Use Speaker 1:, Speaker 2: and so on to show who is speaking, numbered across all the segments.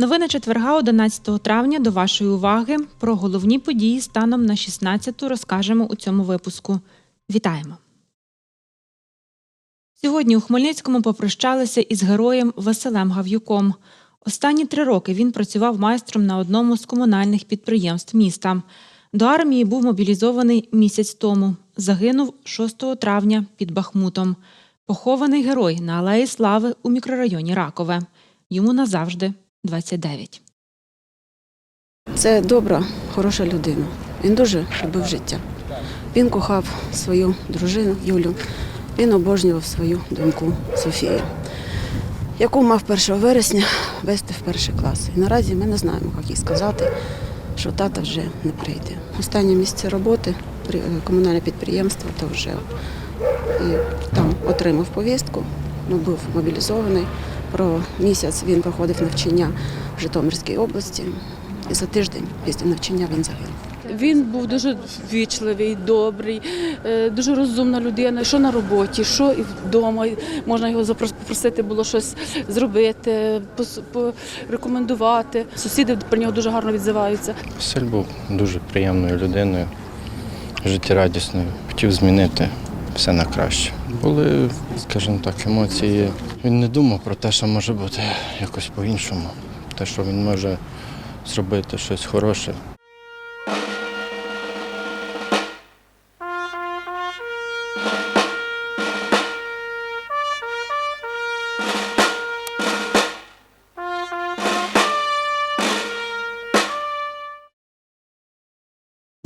Speaker 1: Новини четверга, 11 травня, до вашої уваги. Про головні події станом на 16 розкажемо у цьому випуску. Вітаємо! Сьогодні у Хмельницькому попрощалися із героєм Василем Гав'юком. Останні три роки він працював майстром на одному з комунальних підприємств міста. До армії був мобілізований місяць тому. Загинув 6 травня під Бахмутом. Похований герой на Алеї Слави у мікрорайоні Ракове. Йому назавжди 29.
Speaker 2: Це добра, хороша людина. Він дуже любив життя. Він кохав свою дружину Юлю. Він обожнював свою доньку Софію, яку мав 1 вересня вести в перший клас. І наразі ми не знаємо, як їй сказати, що тата вже не прийде. Останнє місце роботи е, комунальне підприємство то вже і там отримав повістку, ну, був мобілізований. Про місяць він проходив навчання в Житомирській області. І за тиждень після навчання він загинув.
Speaker 3: Він був дуже ввічливий, добрий, е, дуже розумна людина. Що на роботі, що і вдома. Можна його попросити було щось зробити, порекомендувати. Сусіди про нього дуже гарно відзиваються.
Speaker 4: Василь був дуже приємною людиною, життєрадісною. Хотів змінити все на краще. Були, скажімо так, емоції. Він не думав про те, що може бути якось по-іншому. Те, що він може зробити щось хороше.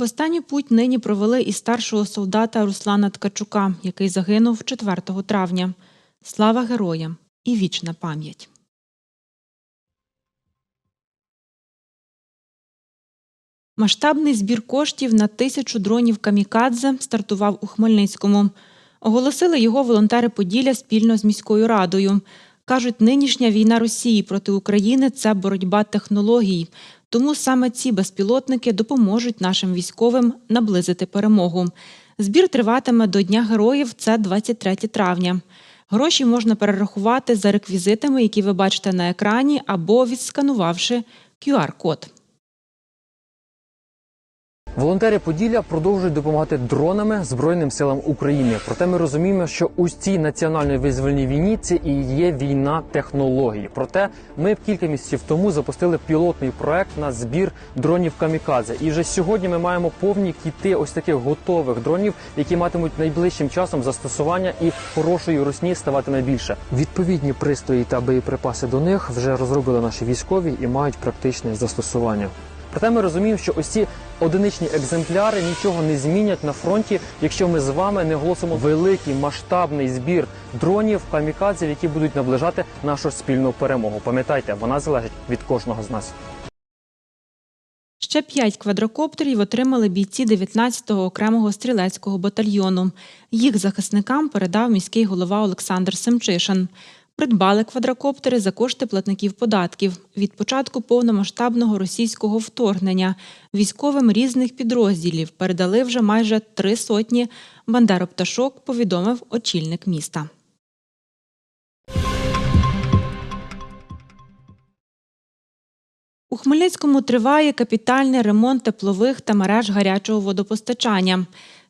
Speaker 1: В останню путь нині провели і старшого солдата Руслана Ткачука, який загинув 4 травня. Слава героям і вічна пам'ять. Масштабний збір коштів на тисячу дронів камікадзе стартував у Хмельницькому. Оголосили його волонтери Поділля спільно з міською радою. Кажуть, нинішня війна Росії проти України це боротьба технологій. Тому саме ці безпілотники допоможуть нашим військовим наблизити перемогу. Збір триватиме до Дня героїв, це 23 травня. Гроші можна перерахувати за реквізитами, які ви бачите на екрані, або відсканувавши QR-код.
Speaker 5: Волонтери Поділля продовжують допомагати дронами Збройним силам України. Проте ми розуміємо, що у цій національній визвольній війні це і є війна технологій. Проте ми кілька місяців тому запустили пілотний проект на збір дронів камікадзе. І вже сьогодні ми маємо повні кіти ось таких готових дронів, які матимуть найближчим часом застосування і хорошої русні ставатиме більше. Відповідні пристрої та боєприпаси до них вже розробили наші військові і мають практичне застосування. Проте ми розуміємо, що ось ці одиничні екземпляри нічого не змінять на фронті, якщо ми з вами не оголосимо великий масштабний збір дронів камікадзів, які будуть наближати нашу спільну перемогу. Пам'ятайте, вона залежить від кожного з нас.
Speaker 1: Ще п'ять квадрокоптерів отримали бійці 19-го окремого стрілецького батальйону. Їх захисникам передав міський голова Олександр Семчишин. Придбали квадрокоптери за кошти платників податків. Від початку повномасштабного російського вторгнення військовим різних підрозділів передали вже майже три сотні бандеропташок, повідомив очільник міста. У Хмельницькому триває капітальний ремонт теплових та мереж гарячого водопостачання.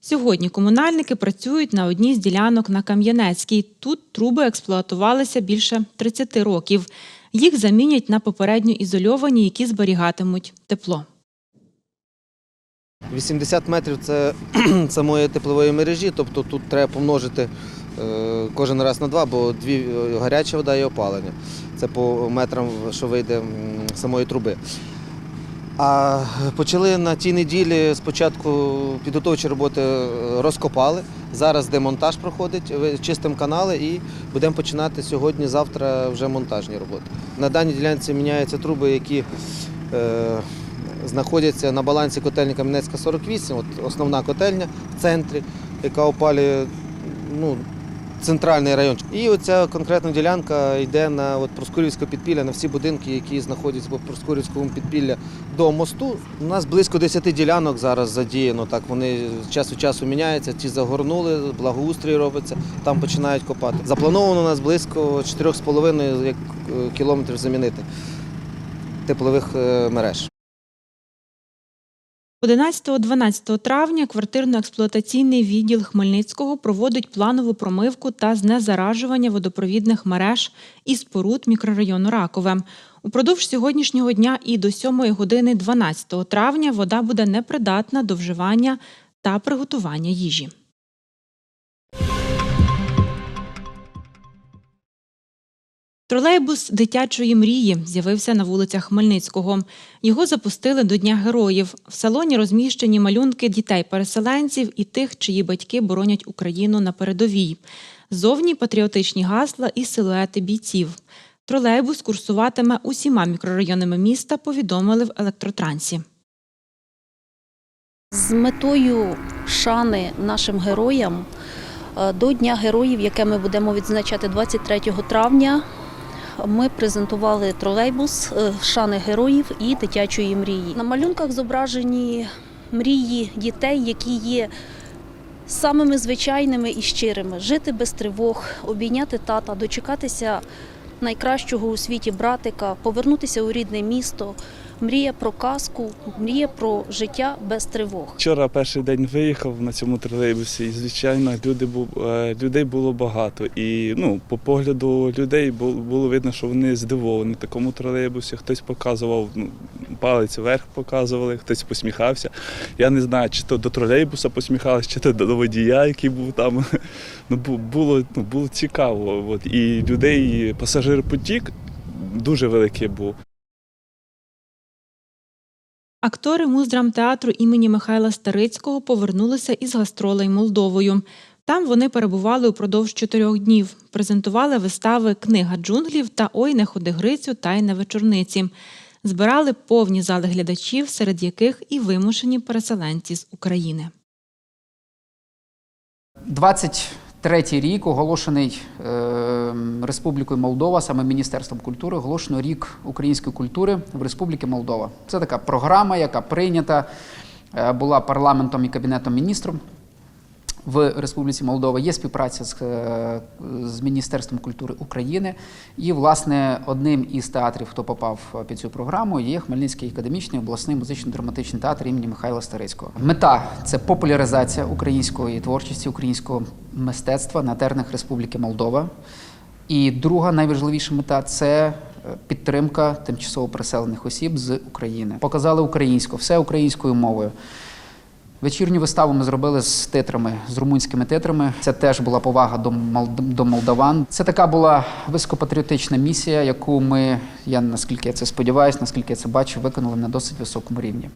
Speaker 1: Сьогодні комунальники працюють на одній з ділянок на Кам'янецькій. Тут труби експлуатувалися більше 30 років. Їх замінять на попередньо ізольовані, які зберігатимуть тепло.
Speaker 6: 80 метрів це самої теплової мережі, тобто тут треба помножити е, кожен раз на два, бо дві е, гаряча вода і опалення. Це по метрам, що вийде самої труби. А почали на тій неділі спочатку підготовчі роботи е, розкопали. Зараз демонтаж проходить, чистимо канали і будемо починати сьогодні-завтра вже монтажні роботи. На даній ділянці міняються труби, які е, знаходяться на балансі котельні Кам'янецька 48, от основна котельня в центрі, яка опалює ну, центральний район. І оця конкретна ділянка йде на от Проскурівське підпілля, на всі будинки, які знаходяться по Проскурівському підпілля до мосту. У нас близько 10 ділянок зараз задіяно. Так вони час від часу міняються. Ті загорнули, благоустрій робиться, там починають копати. Заплановано у нас близько 4,5 е, кілометрів замінити теплових е, мереж.
Speaker 1: 11-12 травня квартирно-експлуатаційний відділ Хмельницького проводить планову промивку та знезаражування водопровідних мереж і споруд мікрорайону Ракове. Упродовж сьогоднішнього дня і до 7 години 12 травня вода буде непридатна до вживання та приготування їжі. Тролейбус дитячої мрії з'явився на вулицях Хмельницького. Його запустили до Дня героїв. В салоні розміщені малюнки дітей-переселенців і тих, чиї батьки боронять Україну на передовій. Зовні патріотичні гасла і силуети бійців. Тролейбус курсуватиме усіма мікрорайонами міста, повідомили в електротрансі.
Speaker 7: З метою шани нашим героям е, до Дня героїв, яке ми будемо відзначати 23 травня, ми презентували тролейбус е, шани героїв і дитячої мрії. На малюнках зображені мрії дітей, які є самими звичайними і щирими: жити без тривог, обійняти тата, дочекатися найкращого у світі братика, повернутися у рідне місто. Мрія про казку, мрія про життя без тривог.
Speaker 8: Вчора перший день виїхав на цьому тролейбусі, і звичайно, люди е, людей було багато. І ну, по погляду людей було видно, що вони здивовані такому тролейбусі. Хтось показував ну, палець вверх, показували, хтось посміхався. Я не знаю, чи то до тролейбуса посміхалися, чи то до водія, який був там. Ну, було, ну, було цікаво. От. І людей, пасажиропотік дуже великий був.
Speaker 1: Актори муздрамтеатру імені Михайла Старицького повернулися із гастролей Молдовою. Там вони перебували упродовж чотирьох днів, презентували вистави Книга джунглів та Ой, не ходи Грицю та вечорниці. Збирали повні зали глядачів, серед яких і вимушені переселенці з України.
Speaker 9: 23-й рік оголошений е, Республікою Молдова, саме Міністерством культури, оголошено рік української культури в Республіки Молдова. Це така програма, яка прийнята е, була парламентом і кабінетом міністрів в Республіці Молдова. Є співпраця з, е, з Міністерством культури України. І, власне, одним із театрів, хто попав під цю програму, є Хмельницький академічний обласний музично-драматичний театр імені Михайла Старицького. Мета це популяризація української творчості, українського мистецтва на теренах Республіки Молдова. І друга найважливіша мета це е, підтримка тимчасово переселених осіб з України. Показали українську, все українською мовою. Вечірню виставу ми зробили з титрами, з румунськими титрами. Це теж була повага до до молдаван. Це така була високопатріотична місія, яку ми, я наскільки я це сподіваюся, наскільки я це бачу, виконали на досить високому рівні.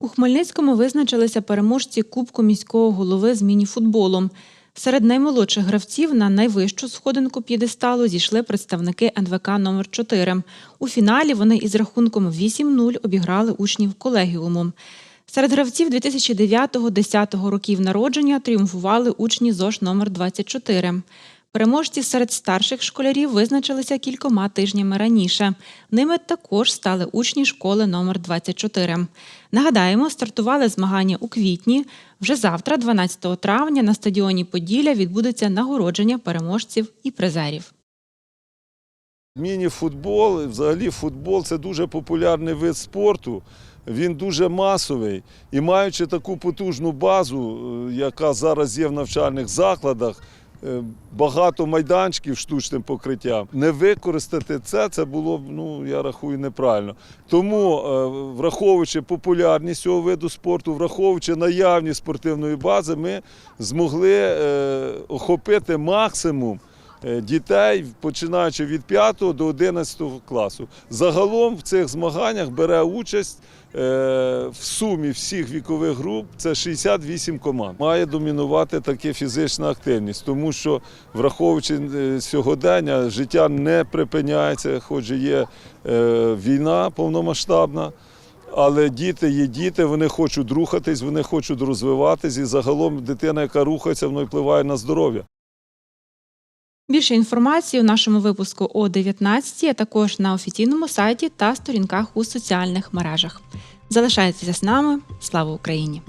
Speaker 1: У Хмельницькому визначилися переможці Кубку міського голови з мініфутболу. Серед наймолодших гравців на найвищу сходинку п'єдесталу зійшли представники НВК номер 4 У фіналі вони із рахунком 8-0 обіграли учнів колегіуму. Серед гравців 2009-10 років народження тріумфували учні ЗОШ номер 24 Переможці серед старших школярів визначилися кількома тижнями раніше. Ними також стали учні школи номер 24 Нагадаємо, стартували змагання у квітні. Вже завтра, 12 травня, на стадіоні Поділля відбудеться нагородження переможців і призерів.
Speaker 10: Міні-футбол, взагалі футбол це дуже популярний вид спорту. Він дуже масовий. І маючи таку потужну базу, е, яка зараз є в навчальних закладах, багато майданчиків штучним покриттям, не використати це, це було б, ну я рахую, неправильно. Тому, е, враховуючи популярність цього виду спорту, враховуючи наявність спортивної бази, ми змогли е, охопити максимум е, дітей, починаючи від 5 до 11 класу. Загалом в цих змаганнях бере участь е, в сумі всіх вікових груп це 68 команд. Має домінувати таке фізична активність, тому що, враховуючи е, сьогодення, життя не припиняється, хоч є е, війна повномасштабна. Але діти є діти, вони хочуть рухатись, вони хочуть розвиватись, і загалом дитина, яка рухається, воно впливає на здоров'я.
Speaker 1: Більше інформації у нашому випуску о 19, а також на офіційному сайті та сторінках у соціальних мережах. Залишайтеся з нами. Слава Україні!